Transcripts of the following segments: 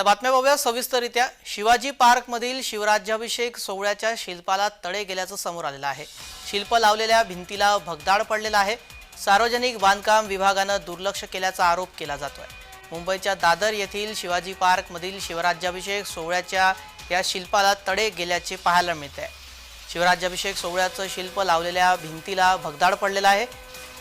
आता बातम्या बघूया सविस्तररित्या. शिवाजी पार्कमधील शिवराज्याभिषेक सोहळ्याच्या शिल्पाला तडे गेल्याचं समोर आलेलं आहे. शिल्प लावलेल्या भिंतीला भगदाड पडलेला आहे. सार्वजनिक बांधकाम विभागानं दुर्लक्ष केल्याचा आरोप केला जातोय. मुंबईच्या दादर येथील शिवाजी पार्कमधील शिवराज्याभिषेक सोहळ्याच्या या शिल्पाला तडे गेल्याचे पाहायला मिळते शिवराज्याभिषेक सोहळ्याचं शिल्प लावलेल्या भिंतीला भगदाड पडलेला आहे.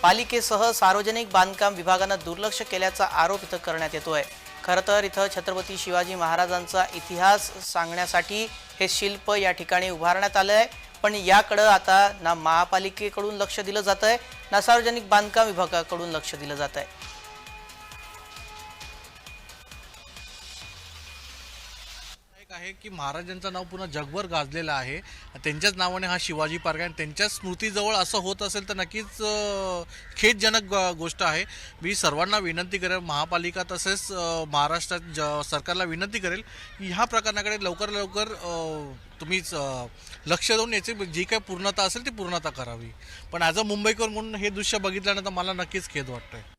पालिकेसह सार्वजनिक बांधकाम विभागानं दुर्लक्ष केल्याचा आरोप इथं करण्यात येतोय. खरं तर इथं छत्रपती शिवाजी महाराजांचा इतिहास सांगण्यासाठी हे शिल्प या ठिकाणी उभारण्यात आलं आहे पण याकडं आता ना महापालिकेकडून लक्ष दिलं जात आहे ना सार्वजनिक बांधकाम विभागाकडून लक्ष दिलं जात आहे आहे की महाराजांचं नाव पुन्हा जगभर गाजलेलं आहे. त्यांच्याच नावाने हा शिवाजी पार्क आहे आणि त्यांच्याच स्मृतीजवळ असं होत असेल तर नक्कीच खेदजनक ग- गोष्ट आहे. मी सर्वांना विनंती करेल महापालिका तसेच महाराष्ट्रात ज सरकारला विनंती करेल की ह्या प्रकरणाकडे लवकर लवकर तुम्हीच लक्ष देऊन याची जी काही पूर्णता असेल ती पूर्णता करावी. पण ॲज अ मुंबईकर म्हणून हे दृश्य बघितल्यानंतर मला नक्कीच खेद वाटतं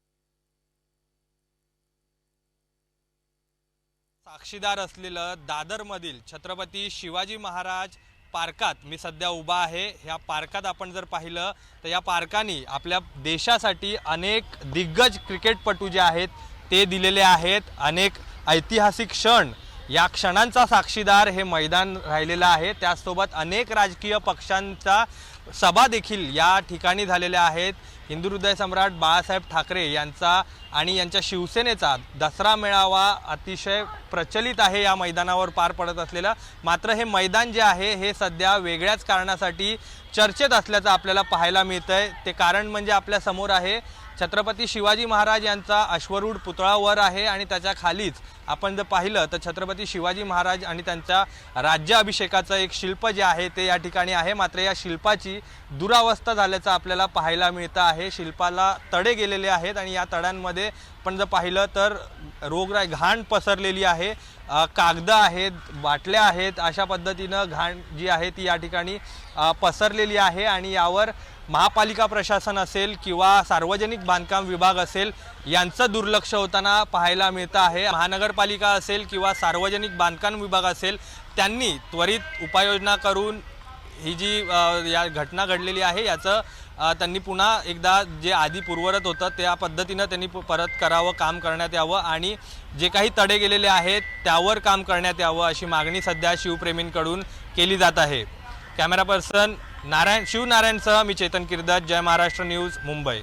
साक्षीदार असलेलं दादरमधील छत्रपती शिवाजी महाराज पार्कात मी सध्या उभा आहे. ह्या पार्कात आपण जर पाहिलं तर या पार्काने आपल्या देशासाठी अनेक दिग्गज क्रिकेटपटू जे आहेत ते दिलेले आहेत. अनेक ऐतिहासिक क्षण या क्षणांचा साक्षीदार हे मैदान राहिलेलं आहे. त्याचसोबत अनेक राजकीय पक्षांचा सभा देखील या ठिकाणी झालेल्या आहेत. हिंदू हृदय सम्राट बाळासाहेब ठाकरे यांचा आणि यांच्या शिवसेनेचा दसरा मेळावा अतिशय प्रचलित आहे या मैदानावर पार पडत असलेला. मात्र हे मैदान जे आहे हे सध्या वेगळ्याच कारणासाठी चर्चेत असल्याचं आपल्याला पाहायला मिळतंय. ते कारण म्हणजे आपल्यासमोर आहे छत्रपती शिवाजी महाराज यांचा अश्वरूढ पुतळा वर आहे आणि त्याच्या खालीच आपण जर पाहिलं तर छत्रपती शिवाजी महाराज आणि त्यांच्या राज्याभिषेकाचं एक शिल्प जे आहे ते या ठिकाणी आहे. मात्र या शिल्पाची दुरावस्था झाल्याचं आपल्याला पाहायला मिळतं आहे. शिल्पाला तडे गेलेले आहेत आणि या तड्यांमध्ये पण जर पाहिलं तर रोगराई घाण पसरलेली आहे. कागदं आहेत बाटल्या आहेत. अशा पद्धतीनं घाण जी आहे ती या ठिकाणी पसरलेली आहे आणि यावर महापालिका प्रशासन असेल किंवा सार्वजनिक बांधकाम विभाग असेल यांचं दुर्लक्ष होताना पाहायला मिळतं आहे. महानगरपालिका असेल किंवा सार्वजनिक बांधकाम विभाग असेल त्यांनी त्वरित उपाययोजना करून ही जी या घटना घडलेली आहे याचं त्यांनी पुन्हा एकदा जे आधी पूर्वरत होतं त्या पद्धतीनं त्यांनी परत करावं काम करण्यात यावं आणि जे काही तडे गेलेले आहेत त्यावर काम करण्यात यावं अशी मागणी सध्या शिवप्रेमींकडून केली जात आहे. कॅमेरा पर्सन नारायण शिवनारायणसह मी चेतन किर्दत जय महाराष्ट्र न्यूज मुंबई.